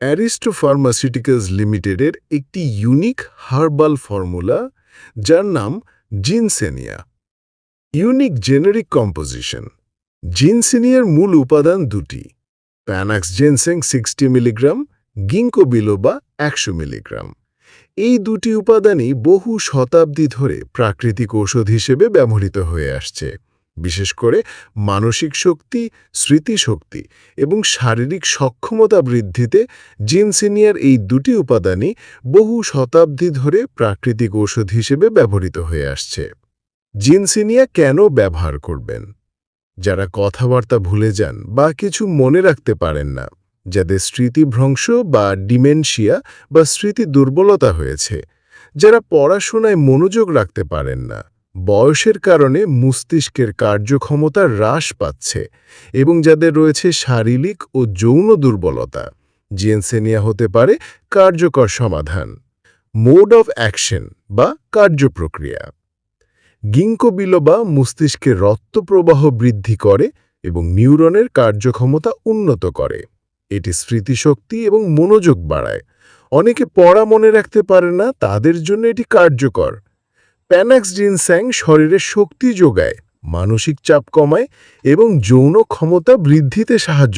Aristo pharmaceuticals লিমিটেডের একটি unique herbal formula যার নাম জিনসেনিয়া ইউনিক জেনেরিক কম্পোজিশন জিনসেনিয়ার মূল উপাদান দুটি। Panax ginseng sixty milligram ginkgo biloba একশো মিলিগ্রাম এই দুটি উপাদানই বহু শতাব্দী ধরে প্রাকৃতিক ঔষধ হিসেবে ব্যবহৃত হয়ে আসছে। বিশেষ করে মানসিক শক্তি, স্মৃতিশক্তি এবং শারীরিক সক্ষমতা বৃদ্ধিতে জিনসিনিয়ার এই দুটি উপাদানই বহু শতাব্দী ধরে প্রাকৃতিক ঔষধ হিসেবে ব্যবহৃত হয়ে আসছে। জিনসিনিয়া কেন ব্যবহার করবেন? যারা কথাবার্তা ভুলে যান বা কিছু মনে রাখতে পারেন না, যাদের স্মৃতিভ্রংশ বা ডিমেনশিয়া বা স্মৃতি দুর্বলতা হয়েছে, যারা পড়াশোনায় মনোযোগ রাখতে পারেন না বয়সের কারণে মস্তিষ্কের কার্যক্ষমতা হ্রাস পাচ্ছে এবং যাদের রয়েছে শারীরিক ও যৌন দুর্বলতা জিএনসেনিয়া হতে পারে কার্যকর সমাধান, মোড অফ অ্যাকশন বা কার্যপ্রক্রিয়া। গিঙ্কো বিলোবা মস্তিষ্কের রক্তপ্রবাহ বৃদ্ধি করে এবং নিউরনের কার্যক্ষমতা উন্নত করে। এটি স্মৃতিশক্তি এবং মনোযোগ বাড়ায়। অনেকে পড়া মনে রাখতে পারে না, তাদের জন্য এটি কার্যকর। প্যানাক্স জিনস্যাং শরীরে শক্তি যোগায় মানসিক চাপ কমায় এবং যৌন ক্ষমতা বৃদ্ধিতে সাহায্য